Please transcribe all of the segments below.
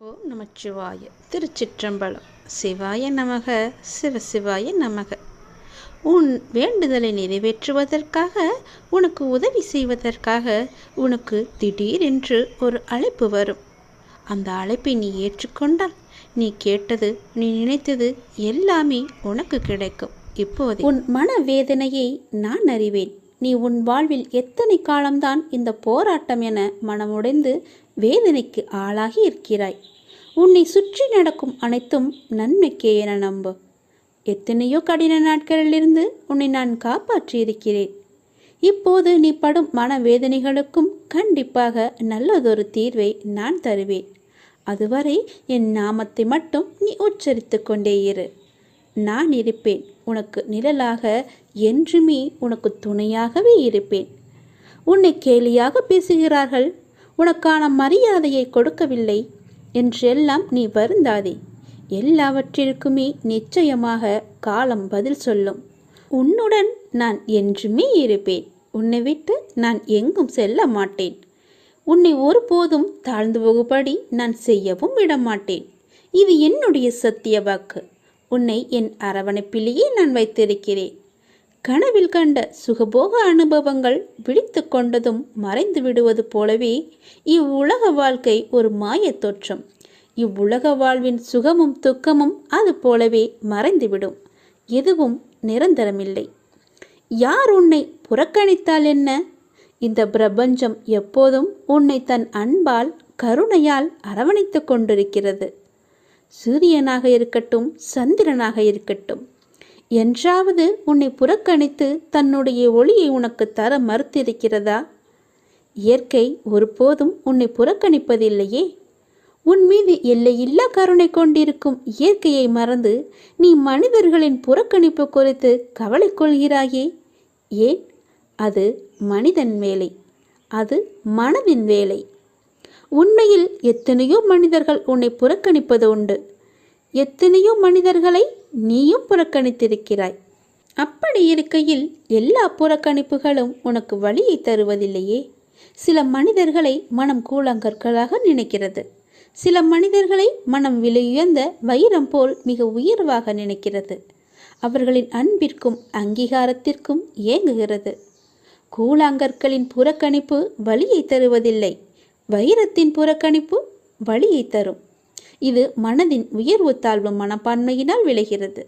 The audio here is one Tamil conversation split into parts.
ஓம் நமச்சிவாய. திருச்சிற்றம்பலம். சிவாய நமக சிவசிவாய நமக. உன் வேண்டுதலை நிறைவேற்றுவதற்காக உனக்கு உதவி செய்வதற்காக உனக்கு திடீரென்று ஒரு அழைப்பு வரும். அந்த அழைப்பை நீ ஏற்றுக்கொண்டால் நீ கேட்டது நீ நினைத்தது எல்லாமே உனக்கு கிடைக்கும். இப்போது உன் மனவேதனையை நான் அறிவேன். நீ உன் வாழ்வில் எத்தனை காலம்தான் இந்த போராட்டம் என மனமுடைந்து வேதனைக்கு ஆளாகி இருக்கிறாய். உன்னை சுற்றி நடக்கும் அனைத்தும் நன்மைக்கே என நம்பு. எத்தனையோ கடின நாட்களிலிருந்து உன்னை நான் காப்பாற்றி இருக்கிறேன் இப்போது நீ படும் மனவேதனைகளுக்கும் கண்டிப்பாக நல்லதொரு தீர்வை நான் தருவேன். அதுவரை என் நாமத்தை மட்டும் நீ உச்சரித்து கொண்டே இரு. நான் இருப்பேன். உனக்கு நிழலாக என்றுமே உனக்கு துணையாகவே இருப்பேன். உன்னை கேலியாக பேசுகிறார்கள் உனக்கான மரியாதையை கொடுக்கவில்லை. என்றெல்லாம் நீ வருந்தாதே. எல்லாவற்றிற்குமே நிச்சயமாக காலம் பதில் சொல்லும். உன்னுடன் நான் என்றுமே இருப்பேன். உன்னை விட்டு நான் எங்கும் செல்ல மாட்டேன். உன்னை ஒருபோதும் தாழ்ந்து போகுபடி நான் செய்யவும் விடமாட்டேன். இது என்னுடைய சத்திய வாக்கு. உன்னை என் அரவணைப்பிலேயே நான் வைத்திருக்கிறேன். கனவில் கண்ட சுகபோக அனுபவங்கள் விழித்து கொண்டதும் மறைந்து விடுவது போலவே இவ்வுலக வாழ்க்கை ஒரு மாயத் தோற்றம். இவ்வுலக வாழ்வின் சுகமும் துக்கமும் அது போலவே மறைந்துவிடும். எதுவும் நிரந்தரமில்லை. யார் உன்னை புறக்கணித்தால் என்ன? இந்த பிரபஞ்சம் எப்போதும் உன்னை தன் அன்பால் கருணையால் அரவணைத்து கொண்டிருக்கிறது. சூரியனாக இருக்கட்டும் சந்திரனாக இருக்கட்டும். என்றாவது உன்னை புறக்கணித்து தன்னுடைய ஒளியை உனக்கு தர மறுத்திருக்கிறதா? இயற்கை ஒருபோதும் உன்னை புறக்கணிப்பதில்லையே. உன் மீது எல்லையில்லா கருணை கொண்டிருக்கும் இயற்கையை மறந்து நீ மனிதர்களின் புறக்கணிப்பு குறித்து கவலை கொள்கிறாயே. ஏன்? அது மனிதன் வேலை. அது மனதின் வேலை. உண்மையில் எத்தனையோ மனிதர்கள் உன்னை புறக்கணிப்பது உண்டு. எத்தனையோ மனிதர்களை நீயும் புறக்கணித்திருக்கிறாய். அப்படி இருக்கையில் எல்லா புறக்கணிப்புகளும் உனக்கு வழியை தருவதில்லையே. சில மனிதர்களை மனம் கூழாங்கற்களாக நினைக்கிறது. சில மனிதர்களை மனம் விலையுயர்ந்த வைரம் போல் மிக உயர்வாக நினைக்கிறது. அவர்களின் அன்பிற்கும் அங்கீகாரத்திற்கும் ஏங்குகிறது. கூழாங்கற்களின் புறக்கணிப்பு வழியை தருவதில்லை. வைரத்தின் புறக்கணிப்பு வழியை தரும். இது மனதின் உயர்வு தாழ்வு மனப்பான்மையினால் விளைகிறது.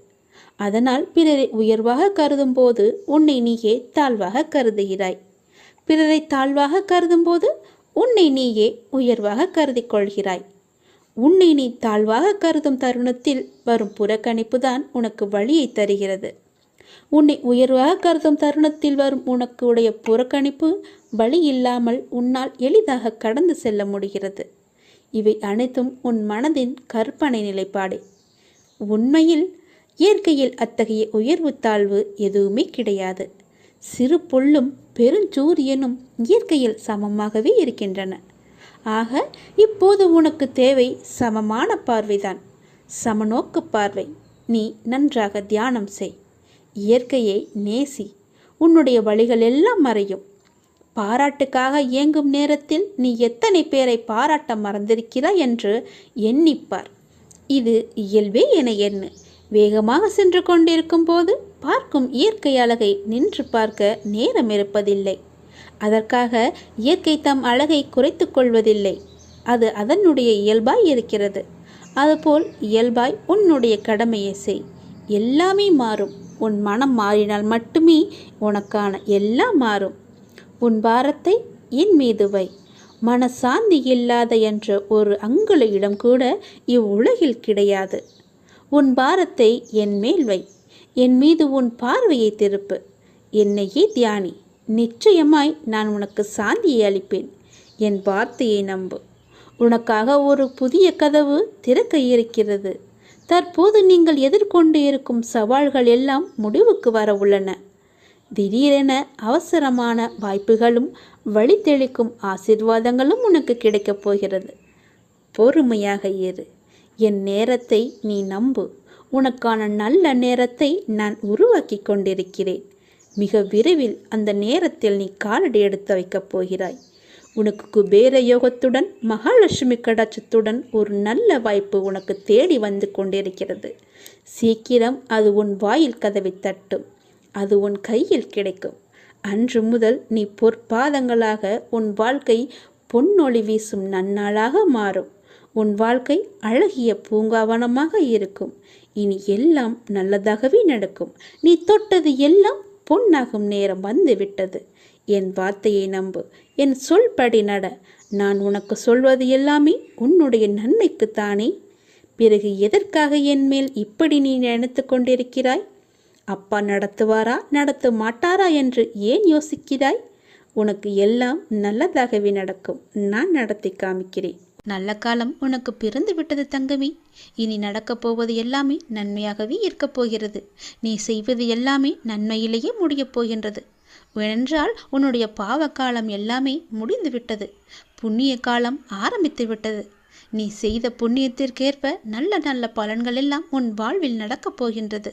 அதனால் பிறரை உயர்வாக கருதும் போது உன்னை நீயே தாழ்வாக கருதுகிறாய். பிறரை தாழ்வாக கருதும் போது உன்னை நீயே உயர்வாக கருதி கொள்கிறாய் உன்னை நீ தாழ்வாக கருதும் தருணத்தில் வரும் புறக்கணிப்பு தான் உனக்கு வழியை தருகிறது. உன்னை உயர்வாக கருதும் தருணத்தில் வரும் உனக்கு உடைய புறக்கணிப்பு வழி இல்லாமல் உன்னால் எளிதாக கடந்து செல்ல முடிகிறது. இவை அனைத்தும் உன் மனதின் கற்பனை நிலைப்பாடு. உண்மையில் இயற்கையில் அத்தகைய உயர்வு தாழ்வு எதுவுமே கிடையாது. சிறு பொல்லும் பெருஞ்சூரியனும் இயற்கையில் சமமாகவே இருக்கின்றன. ஆக இப்போது உனக்கு தேவை சமமான பார்வைதான். சமநோக்கு பார்வை. நீ நன்றாக தியானம் செய். இயற்கையை நேசி. உன்னுடைய வழிகள் எல்லாம் மறையும். பாராட்டுக்காக இயங்கும் நேரத்தில் நீ எத்தனை பேரை பாராட்ட மறந்திருக்கிறாய் என்று எண்ணிப்பார். இது இயல்பே என எண்ணு. வேகமாக சென்று கொண்டிருக்கும் போது பார்க்கும் இயற்கை அழகை நின்று பார்க்க நேரம் இருப்பதில்லை. அதற்காக இயற்கை தம் அழகை குறைத்து கொள்வதில்லை. அது அதனுடைய இயல்பாய் இருக்கிறது. அதுபோல் இயல்பாய் உன்னுடைய கடமையை செய். எல்லாமே மாறும். உன் மனம் மாறினால் மட்டுமே உனக்கான எல்லாம் மாறும். உன் பாரத்தை என் மீது வை. மனசாந்தி இல்லாத என்ற ஒரு அங்குல இடம் கூட இவ்வுலகில் கிடையாது. உன் பாரத்தை என் மேல் வை. என் மீது உன் பார்வையை திருப்பு. என்னையே தியானி. நிச்சயமாய் நான் உனக்கு சாந்தியை அளிப்பேன். என் வார்த்தையை நம்பு. உனக்காக ஒரு புதிய கதவு திறக்க இருக்கிறது. தற்போது நீங்கள் எதிர்கொண்டு இருக்கும் சவால்கள் எல்லாம் முடிவுக்கு வர உள்ளன. திடீரென அவசரமான வாய்ப்புகளும் வழி தெளிக்கும் ஆசிர்வாதங்களும் உனக்கு கிடைக்கப் போகிறது. பொறுமையாக இரு. என் நேரத்தை நீ நம்பு. உனக்கான நல்ல நேரத்தை நான் உருவாக்கி கொண்டிருக்கிறேன். மிக விரைவில் அந்த நேரத்தில் நீ காலடி எடுத்து வைக்கப் போகிறாய். உனக்கு குபேர யோகத்துடன் மகாலட்சுமி கடாட்சத்துடன் ஒரு நல்ல வாய்ப்பு உனக்கு தேடி வந்து கொண்டிருக்கிறது. சீக்கிரம் அது உன் வாயில் கதவை தட்டும். அது உன் கையில் கிடைக்கும். அன்று முதல் நீ பொற்பாதங்களாக உன் வாழ்க்கை பொன்னொளி வீசும் நன்னாளாக மாறும். உன் வாழ்க்கை அழகிய பூங்காவனமாக இருக்கும். இனி எல்லாம் நல்லதாகவே நடக்கும். நீ தொட்டது எல்லாம் பொன்னாகும் நேரம் வந்து விட்டது. என் வார்த்தையை நம்பு. என் சொல்படி நட. நான் உனக்கு சொல்வது எல்லாமே உன்னுடைய நன்மைக்குத்தானே? பிறகு எதற்காக என் மேல் இப்படி நீ நினைத்து கொண்டிருக்கிறாய்? அப்பா நடத்துவாரா நடத்த மாட்டாரா என்று ஏன் யோசிக்கிறாய்? உனக்கு எல்லாம் நல்லதாகவே நடக்கும். நான் நடத்தி காமிக்கிறேன். நல்ல காலம் உனக்கு பிறந்து விட்டது தங்கமி. இனி நடக்கப் போவது எல்லாமே நன்மையாகவே இருக்கப் போகிறது. நீ செய்வது எல்லாமே நன்மையிலேயே முடியப் போகின்றது. ஏனென்றால் உன்னுடைய பாவ காலம் எல்லாமே முடிந்து விட்டது. புண்ணிய காலம் ஆரம்பித்து விட்டது. நீ செய்த புண்ணியத்திற்கேற்ப நல்ல நல்ல பலன்கள் எல்லாம் உன் வாழ்வில் நடக்கப் போகின்றது.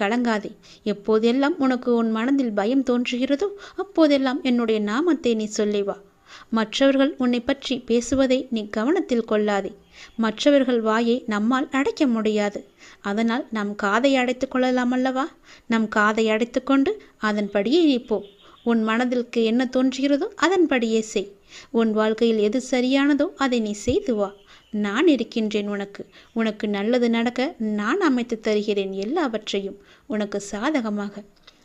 கலங்காதே. எப்போதெல்லாம் உனக்கு உன் மனதில் பயம் தோன்றுகிறதோ அப்போதெல்லாம் என்னுடைய நாமத்தை நீ சொல்லி வா மற்றவர்கள் உன்னை பற்றி பேசுவதை நீ கவனத்தில் கொள்ளாதே. மற்றவர்கள் வாயை நம்மால் அடைக்க முடியாது. அதனால் நம் காதை அடைத்து கொள்ளலாம் அல்லவா? நம் காதை அடைத்து கொண்டு அதன்படியே நீ போ உன் மனதிற்கு என்ன தோன்றுகிறதோ அதன்படியே செய். உன் வாழ்க்கையில் எது சரியானதோ அதை நீ செய்து வா. நான் இருக்கின்றேன் உனக்கு. உனக்கு நல்லது நடக்க நான் அமைத்து தருகிறேன் எல்லாவற்றையும். உனக்கு சாதகமாக.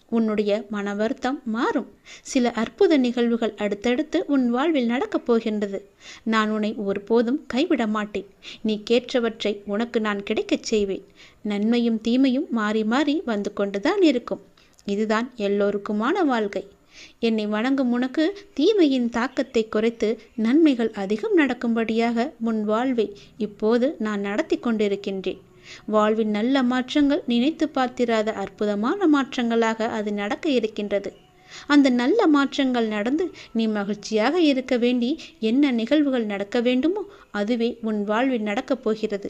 உன்னுடைய மன வருத்தம் மாறும். சில அற்புத நிகழ்வுகள் அடுத்தடுத்து உன் வாழ்வில் நடக்கப் போகின்றது. நான் உன்னை ஒருபோதும் கைவிட மாட்டேன். நீ கேட்டவற்றை உனக்கு நான் கிடைக்கச் செய்வேன். நன்மையும் தீமையும் மாறி மாறி வந்து கொண்டுதான் இருக்கும். இதுதான் எல்லோருக்குமான வாழ்க்கை. என்னை வணங்கும் உனக்கு தீமையின் தாக்கத்தை குறைத்து நன்மைகள் அதிகம் நடக்கும்படியாக முன் வாழ்வை இப்போது நான் நடத்தி கொண்டிருக்கின்றேன். வாழ்வின் நல்ல மாற்றங்கள் நினைத்து பார்த்திராத அற்புதமான மாற்றங்களாக அது நடக்க இருக்கின்றது. அந்த நல்ல மாற்றங்கள் நடந்து நீ மகிழ்ச்சியாக இருக்க வேண்டி என்ன நிகழ்வுகள் நடக்க வேண்டுமோ அதுவே உன் வாழ்வில் நடக்கப் போகிறது.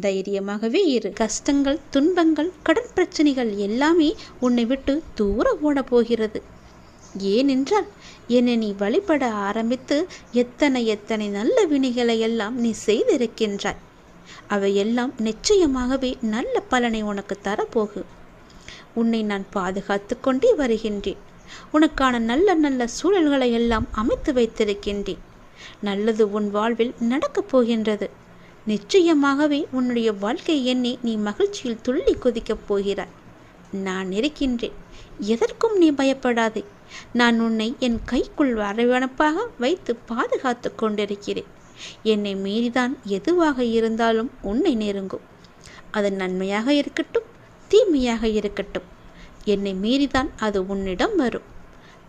தைரியமாகவே இரு. கஷ்டங்கள் துன்பங்கள் கடன் பிரச்சனைகள் எல்லாமே உன்னை விட்டு தூர ஓட போகிறது ஏனென்றால் என்னை நீ வழிபட ஆரம்பித்து எத்தனை எத்தனை நல்ல வினைகளை எல்லாம் நீ செய்திருக்கின்றாய். அவையெல்லாம் நிச்சயமாகவே நல்ல பலனை உனக்கு தரப்போகு. உன்னை நான் பாதுகாத்து கொண்டே வருகின்றேன். உனக்கான நல்ல நல்ல சூழல்களை எல்லாம் அமைத்து வைத்திருக்கின்றேன். நல்லது உன் வாழ்வில் நடக்கப் போகின்றது. நிச்சயமாகவே உன்னுடைய வாழ்க்கை எண்ணி நீ மகிழ்ச்சியில் துள்ளி குதிக்கப் போகிறாய். நான் இருக்கின்றேன். எதற்கும் நீ பயப்படாதே. நான் உன்னை என் கைக்குள் அரவணைப்பாக வைத்து பாதுகாத்து கொண்டிருக்கிறேன். என்னை மீறிதான் எதுவாக இருந்தாலும் உன்னை நெருங்கும் அது நன்மையாக இருக்கட்டும் தீமையாக இருக்கட்டும். என்னை மீறிதான் அது உன்னிடம் வரும்.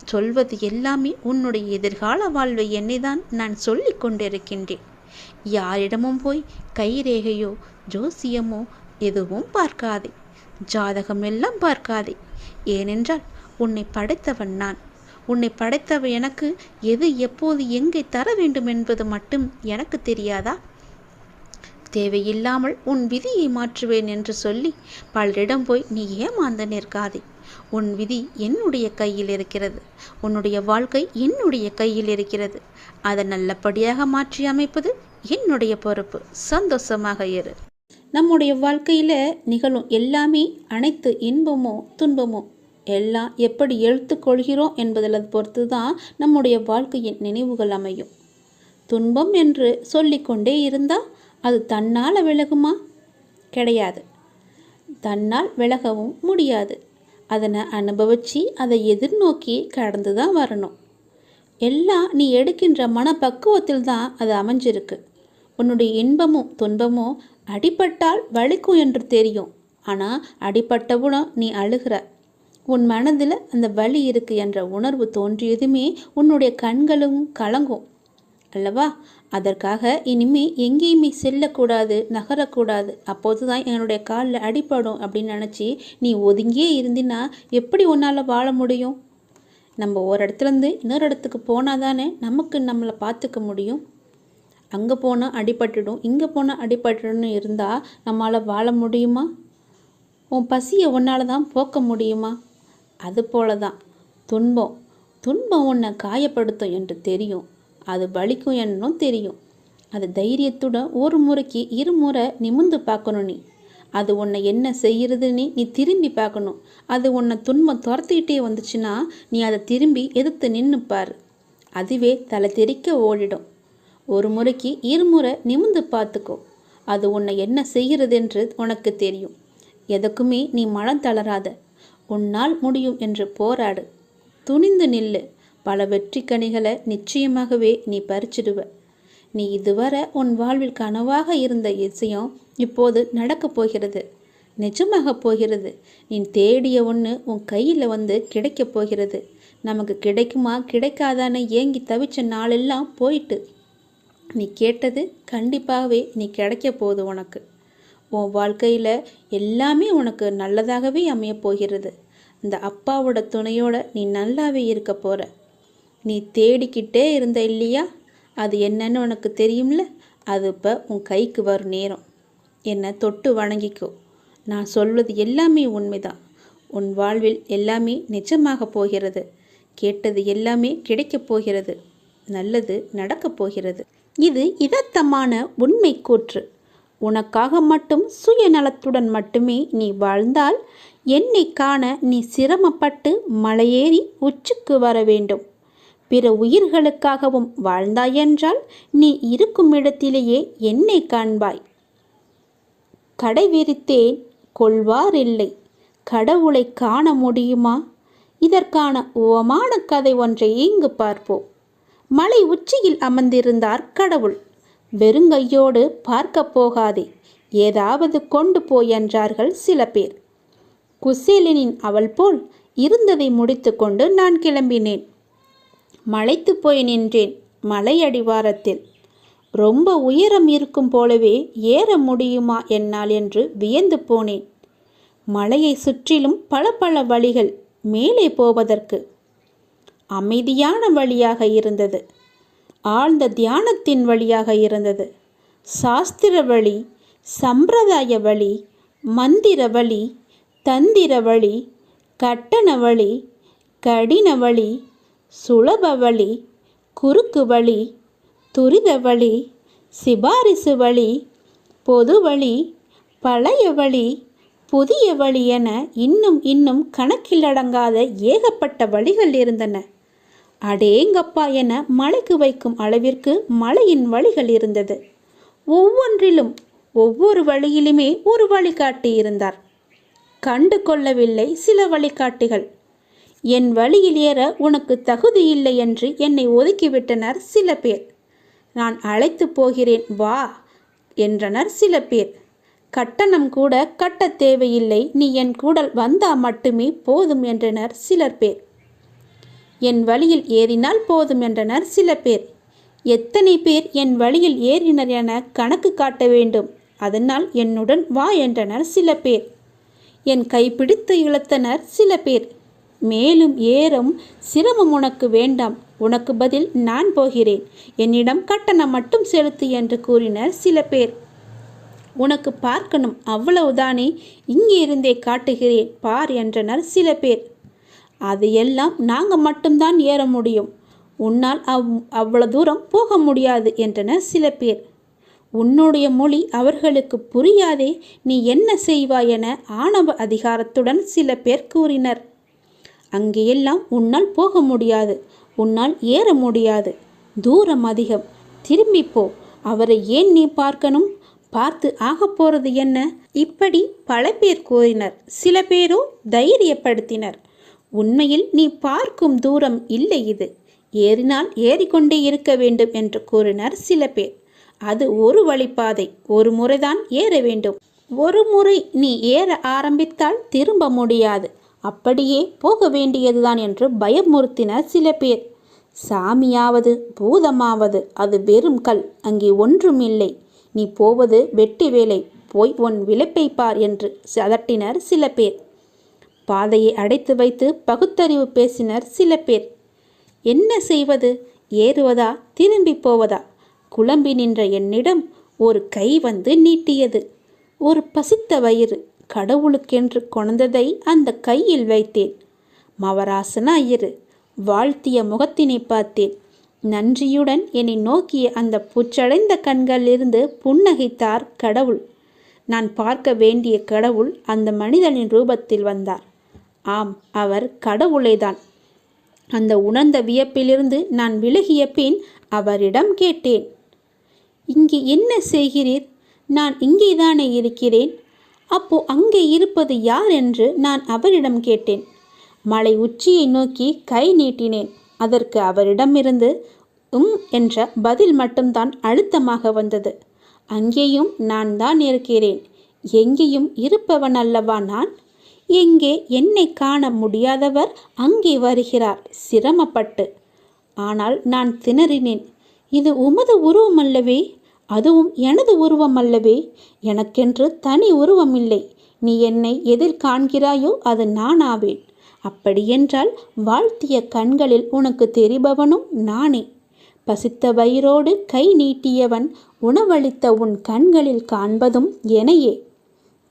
சொல்வது எல்லாமே உன்னுடைய எதிர்கால வாழ்வை என்னைதான் நான் சொல்லிக் கொண்டிருக்கின்றேன். யாரிடமும் போய் கைரேகையோ ஜோசியமோ எதுவும் பார்க்காதே. ஜாதகம் எல்லாம் பார்க்காதே. ஏனென்றால் உன்னை படைத்தவன் நான். உன்னை படைத்தவ எனக்கு எது எப்போது எங்கே தர வேண்டும் என்பது மட்டும் எனக்கு தெரியாதா? தேவையில்லாமல் உன் விதியை மாற்றுவேன் என்று சொல்லி பலரிடம் போய் நீ ஏமாந்து நிற்காதே. உன் விதி என்னுடைய கையில் இருக்கிறது. உன்னுடைய வாழ்க்கை என்னுடைய கையில் இருக்கிறது. அதை நல்லபடியாக மாற்றி அமைப்பது என்னுடைய பொறுப்பு. சந்தோஷமாக இரு. நம்முடைய வாழ்க்கையில் நிகழும் எல்லாமே அனைத்து இன்பமோ துன்பமோ எல்லாம் எப்படி எழுத்துக்கொள்கிறோம் என்பதில் பொறுத்து தான் நம்முடைய வாழ்க்கையின் நினைவுகள் அமையும். துன்பம் என்று சொல்லிக்கொண்டே இருந்தால் அது தன்னால் விலகுமா? கிடையாது. தன்னால் விலகவும் முடியாது. அதனை அனுபவித்து அதை எதிர்நோக்கி கடந்து தான் வரணும். எல்லாம் நீ எடுக்கின்ற மனப்பக்குவத்தில் தான் அது அமைஞ்சிருக்கு. உன்னுடைய இன்பமும் துன்பமும் அடிபட்டால் வலிக்கும் என்று தெரியும். ஆனால் அடிபட்டவுடன் நீ அழுகிற. உன் மனதில் அந்த வலி இருக்கு என்ற உணர்வு தோன்றியதுமே உன்னுடைய கண்களும் கலங்கும். அல்லவா? அதற்காக இனிமே எங்கேயுமே செல்லக்கூடாது நகரக்கூடாது. அப்போது தான் என்னுடைய காலில் அடிப்படும் அப்படின்னு நினச்சி நீ ஒதுங்கியே இருந்தினா எப்படி உன்னால் வாழ முடியும்? நம்ம ஒரு இடத்துலேருந்து இன்னொரு இடத்துக்கு போனால் தானே நமக்கு நம்மளை பார்த்துக்க முடியும்? அங்கே போனால் அடிபட்டுடும் இங்கே போனால் அடிபட்டுடும் இருந்தால் நம்மளால் வாழ முடியுமா? உன் பசியை உன்னால் தான் போக்க முடியுமா? அது போல தான் துன்பம். துன்பம் உன்னை காயப்படுத்தும் என்று தெரியும். அது வலிக்கும் என்னும் தெரியும். அது தைரியத்துடன் ஒரு முறைக்கு இருமுறை நிமிந்து பார்க்கணும் நீ. அது உன்னை என்ன செய்கிறதுன்னு நீ திரும்பி பார்க்கணும். அது உன்னை துன்பம் துரத்திக்கிட்டே வந்துச்சுன்னா நீ அதை திரும்பி எதிர்த்து நின்றுப்பார் அதுவே தலை தெறிக்க ஓடிடும். ஒரு முறைக்கு இருமுறை நிமிந்து பார்த்துக்கோ. அது உன்னை என்ன செய்கிறதென்று உனக்கு தெரியும். எதுக்குமே நீ மனம் தளராத. உன்னால் முடியும் என்று போராடு. துணிந்து நில்லு. பல வெற்றி கனிகளை நிச்சயமாகவே நீ பறிச்சிடுவ. நீ இதுவரை உன் வாழ்வில் கனவாக இருந்த விஷயம் இப்போது நடக்கப் போகிறது. நிஜமாக போகிறது. நீ தேடிய ஒன்று உன் கையில் வந்து கிடைக்கப் போகிறது. நமக்கு கிடைக்குமா கிடைக்காதான்னு ஏங்கி தவிச்ச நாளெல்லாம் போயிட்டு. நீ கேட்டது கண்டிப்பாகவே நீ கிடைக்க போகுது உனக்கு. உன் வாழ்க்கையில் எல்லாமே உனக்கு நல்லதாகவே அமையப் போகிறது. இந்த அப்பாவோட துணையோட நீ நல்லாவே இருக்க போகிற நீ தேடிக்கிட்டே இருந்த இல்லையா? அது என்னன்னு உனக்கு தெரியும்ல? அது இப்போ உன் கைக்கு வரும் நேரம். என்னை தொட்டு வணங்கிக்கோ. நான் சொல்வது எல்லாமே உண்மைதான். உன் வாழ்வில் எல்லாமே நிஜமாக போகிறது. கேட்டது எல்லாமே கிடைக்கப் போகிறது. நல்லது நடக்கப் போகிறது. இது இதத்தமான உண்மை கூற்று. உனக்காக மட்டும் சுயநலத்துடன் மட்டுமே நீ வாழ்ந்தால் என்னை காண நீ சிரமப்பட்டு மலையேறி உச்சுக்கு வர வேண்டும். பிற உயிர்களுக்காகவும் வாழ்ந்தாயென்றால் நீ இருக்கும் இடத்திலேயே என்னை காண்பாய். கடை விரித்தேன் கொள்வாரில்லை கடவுளை காண முடியுமா? இதற்கான உவமான கதை ஒன்றை இங்கு பார்ப்போம். மலை உச்சியில் அமர்ந்திருந்தார் கடவுள். வெறுங்கையோடு பார்க்க போகாதே ஏதாவது கொண்டு போய் என்றார்கள் சில பேர். குசேலினின் அவள் போல் இருந்ததை முடித்துக்கொண்டு நான் கிளம்பினேன். மலைத்து போய் நின்றேன் மலை அடிவாரத்தில். ரொம்ப உயரம் இருக்கும் போலவே ஏற முடியுமா என்னால் என்று வியந்து போனேன். மலையை சுற்றிலும் பல பல வழிகள் மேலே போவதற்கு. அமைதியான வழியாக இருந்தது. ஆழ்ந்த தியானத்தின் வழியாக இருந்தது. சாஸ்திர வழி சம்பிரதாய வழி மந்திர வழி தந்திர வழி கட்டண வழி கடின வழி சுலப வழி குறுக்கு வழி துரித வழி சிபாரிசு வழி பொது வழி பழைய வழி புதிய வழி என இன்னும் இன்னும் கணக்கிலடங்காத ஏகப்பட்ட வழிகள் இருந்தன. அடேங்கப்பா என மலைக்கு வைக்கும் அளவிற்கு மலையின் வழிகள் இருந்தது. ஒவ்வொன்றிலும் ஒவ்வொரு வழியிலுமே ஒரு வழிகாட்டி இருந்தார். கண்டு கொள்ளவில்லை சில வழிகாட்டிகள். என் வழியில் ஏற உனக்கு தகுதி இல்லை என்று என்னை ஒதுக்கிவிட்டனர் சில பேர். நான் அழைத்து போகிறேன் வா என்றனர் சில பேர். கட்டணம் கூட கட்ட தேவையில்லை நீ என் கூடல் வந்தா மட்டுமே போதும் என்றனர் சிலர் பேர். என் வழியில் ஏறினால் போதும் என்றனர் சில பேர். எத்தனை பேர் என் வழியில் ஏறினர் என கணக்கு காட்ட வேண்டும் அதனால் என்னுடன் வா என்றனர் சில பேர். என் கைப்பிடித்து இழுத்தனர் சில பேர். மேலும் ஏறும் சிரமம் உனக்கு வேண்டாம். உனக்கு பதில் நான் போகிறேன். என்னிடம் கட்டணம் மட்டும் செலுத்து என்று கூறினர் சில பேர். உனக்கு பார்க்கணும் அவ்வளவுதானே? இங்கே இருந்தே காட்டுகிறேன் பார் என்றனர் சில பேர். அது எல்லாம் நாங்கள் மட்டும்தான் ஏற முடியும். உன்னால் அவ் அவ்வளவு தூரம் போக முடியாது என்றனர் சில பேர். உன்னுடைய மொழி அவர்களுக்கு புரியாதே நீ என்ன செய்வாய் என ஆணவ அதிகாரத்துடன் சில பேர் கூறினர். அங்கேயெல்லாம் உன்னால் போக முடியாது. உன்னால் ஏற முடியாது. தூரம் அதிகம். திரும்பி போ. அவரை ஏன் நீ பார்க்கணும்? பார்த்து ஆக போறது என்ன? இப்படி பல பேர் கூறினர். சில பேரோ தைரியப்படுத்தினர். உண்மையில் நீ பார்க்கும் தூரம் இல்லை இது. ஏறினால் ஏறிக்கொண்டே இருக்க வேண்டும் என்று கூறினர் சில பேர். அது ஒரு வழிப்பாதை. ஒரு முறைதான் ஏற வேண்டும். ஒரு முறை நீ ஏற ஆரம்பித்தால் திரும்ப முடியாது. அப்படியே போக வேண்டியதுதான் என்று பயமுறுத்தினர் சில பேர். சாமியாவது பூதமாவது அது வெறும் கல் அங்கே ஒன்றும் இல்லை. நீ போவது வெட்டி வேலை போய் உன் விளைப்பை பார் என்று சதட்டினர் சில பேர். பாதையை அடைத்து வைத்து பகுத்தறிவு பேசினர் சில பேர். என்ன செய்வது? ஏறுவதா? திரும்பி போவதா? குழம்பி நின்ற என்னிடம் ஒரு கை வந்து நீட்டியது. ஒரு பசித்த வயிறு கடவுளுக்கென்று கொணந்ததை அந்த கையில் வைத்தேன். மவராசன ஐயரு வாழ்த்திய முகத்தினை பார்த்தேன். நன்றியுடன் என்னை நோக்கிய அந்த புச்சடைந்த கண்களிலிருந்து புன்னகைத்தார் கடவுள். நான் பார்க்க வேண்டிய கடவுள் அந்த மனிதனின் ரூபத்தில் வந்தார். ஆம் அவர் கடவுளேதான். அந்த உணர்ந்த வியப்பிலிருந்து நான் விலகிய பின் அவரிடம் கேட்டேன். இங்கே என்ன செய்கிறீர்? நான் இங்கேதானே இருக்கிறேன். அப்போ அங்கே இருப்பது யார் என்று நான் அவரிடம் கேட்டேன். மலை உச்சியை நோக்கி கை நீட்டினேன். அதற்கு அவரிடமிருந்து உம் என்ற பதில் மட்டும்தான் அழுத்தமாக வந்தது. அங்கேயும் நான் தான் இருக்கிறேன். எங்கேயும் இருப்பவன் அல்லவா நான்? எங்கே என்னை காண முடியாதவர் அங்கே வருகிறார். சிரமப்பட்டு. ஆனால் நான் திணறினேன். இது உமது உருவம் அல்லவே அதுவும் எனது உருவம் அல்லவே எனக்கென்று தனி உருவம் இல்லை நீ என்னை எதிர் காண்கிறாயோ அது நான் ஆவேன் அப்படியென்றால் வாழ்த்திய கண்களில் உனக்கு தெரிபவனும் நானே. பசித்த வயிறோடு கை நீட்டியவன் உணவளித்த உன் கண்களில் காண்பதும் எனையே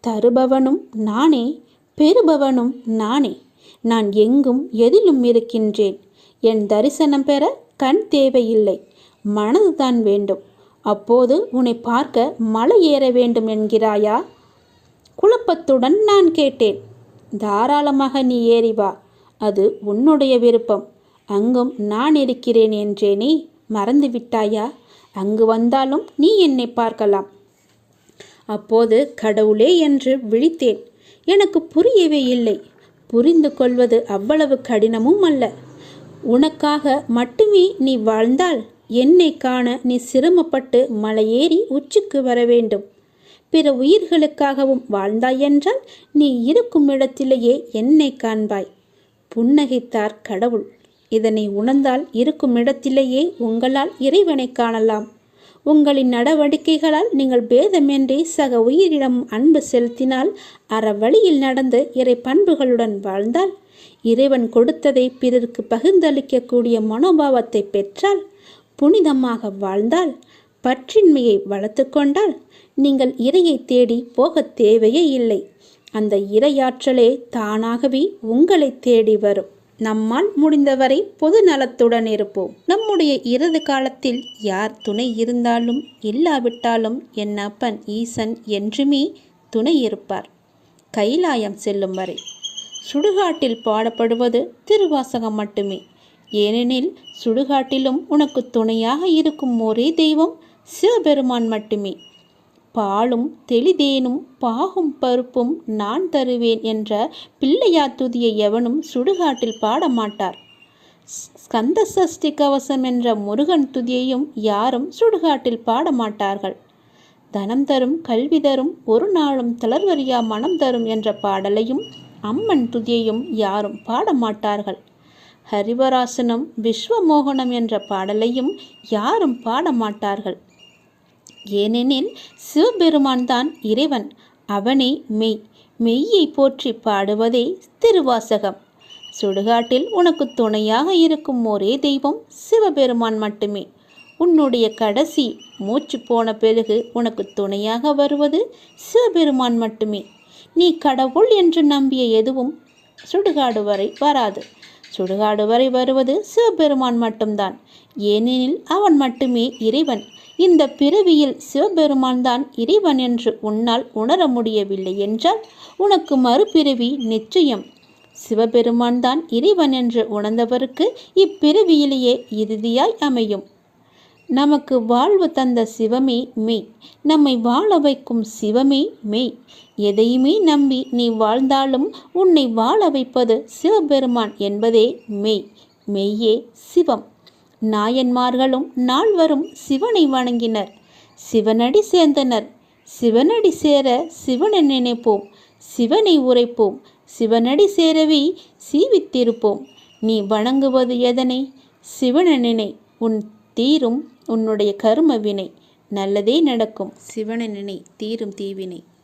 தருபவனும் நானே பெறுபவனும் நானே. நான் எங்கும் எதிலும் இருக்கின்றேன். என் தரிசனம் பெற கண் தேவையில்லை. மனதுதான் வேண்டும். அப்போது உன்னை பார்க்க மலை ஏற வேண்டும் என்கிறாயா? குழப்பத்துடன் நான் கேட்டேன். தாராளமாக நீ ஏறி வா. அது உன்னுடைய விருப்பம். அங்கும் நான் இருக்கிறேன் என்றேனே மறந்து விட்டாயா? அங்கு வந்தாலும் நீ என்னை பார்க்கலாம். அப்போது கடவுளே என்று விழித்தேன். எனக்கு புரியவே இல்லை. புரிந்து கொள்வது அவ்வளவு கடினமும் அல்ல. உனக்காக மட்டுமே நீ வாழ்ந்தால் என்னை காண நீ சிரமப்பட்டு மலையேறி உச்சிக்கு வர வேண்டும் பிற உயிர்களுக்காகவும் வாழ்ந்தாயென்றால் நீ இருக்கும் இடத்திலேயே என்னை காண்பாய். புன்னகைத்தார் கடவுள். இதனை உணர்ந்தால் இருக்கும் இடத்திலேயே உங்களால் இறைவனை காணலாம். உங்களின் நடவடிக்கைகளால் நீங்கள் பேதமின்றி சக உயிரிடம் அன்பு செலுத்தினால் அற வழியில் நடந்து இறை பண்புகளுடன் வாழ்ந்தால் இறைவன் கொடுத்ததை பிறருக்கு பகிர்ந்தளிக்கக்கூடிய மனோபாவத்தை பெற்றால் புனிதமாக வாழ்ந்தால் பற்றின்மையை வளர்த்து கொண்டால் நீங்கள் இறையை தேடி போகத் தேவையே இல்லை. அந்த இரையாற்றலே தானாகவே உங்களை தேடி வரும். நம்மால் முடிந்தவரை பொது நலத்துடன் இருப்போம். நம்முடைய இறுதி காலத்தில் யார் துணை இருந்தாலும் இல்லாவிட்டாலும் என் அப்பன் ஈசன் என்றுமே துணை இருப்பார். கைலாயம் செல்லும் வரை சுடுகாட்டில் பாடப்படுவது திருவாசகம் மட்டுமே. ஏனெனில் சுடுகாட்டிலும் உனக்கு துணையாக இருக்கும் ஒரே தெய்வம் சிவபெருமான் மட்டுமே. பாலும் தெளிதேனும் பாகும் பருப்பும் நான் தருவேன் என்ற பிள்ளையார் துதியை எவனும் சுடுகாட்டில் பாடமாட்டார். ஸ்கந்த சஷ்டி கவசம் என்ற முருகன் துதியையும் யாரும் சுடுகாட்டில் பாடமாட்டார்கள். தனம் தரும் கல்வி தரும் ஒரு நாளும் தளர்வரியா மனம் தரும் என்ற பாடலையும் அம்மன் துதியையும் யாரும் பாடமாட்டார்கள். ஹரிவராசனம் விஸ்வமோகனம் என்ற பாடலையும் யாரும் பாட மாட்டார்கள் ஏனெனில் சிவபெருமான் தான் இறைவன். அவனே மெய். மெய்யை போற்றி பாடுவதே திருவாசகம். சுடுகாட்டில் உனக்கு துணையாக இருக்கும் ஒரே தெய்வம் சிவபெருமான் மட்டுமே. உன்னுடைய கடைசி மூச்சு போன பிறகு உனக்கு துணையாக வருவது சிவபெருமான் மட்டுமே. நீ கடவுள் என்று நம்பிய எதுவும் சுடுகாடு வரை வராது. சுடுகாடு வரை வருவது சிவபெருமான் மட்டும்தான். ஏனெனில் அவன் மட்டுமே இறைவன். இந்த பிறவியில் சிவபெருமான் தான் இறைவன் என்று உன்னால் உணர முடியவில்லை என்றால் உனக்கு மறுபிறவி நிச்சயம். சிவபெருமான் தான் இறைவன் என்று உணர்ந்தவருக்கு இப்பிறவியிலேயே இறுதியாய் அமையும். நமக்கு வாழ்வு தந்த சிவமே மெய். நம்மை வாழ வைக்கும் சிவமே மெய். எதையுமே நம்பி நீ வாழ்ந்தாலும் உன்னை வாழ வைப்பது சிவபெருமான் என்பதே மெய். மெய்யே சிவம். நாயன்மார்களும் நால்வரும் சிவனை வணங்கினர். சிவனடி சேர்ந்தனர். சிவனடி சேர சிவனை நினைப்போம். சிவனை உரைப்போம். சிவனடி சேரவே சீவித்திருப்போம். நீ வணங்குவது எதனை? சிவனனினை நினை. உன் தீரும் உன்னுடைய கரும வினை நல்லதே நடக்கும். சிவனை நினை தீரும் தீவினை.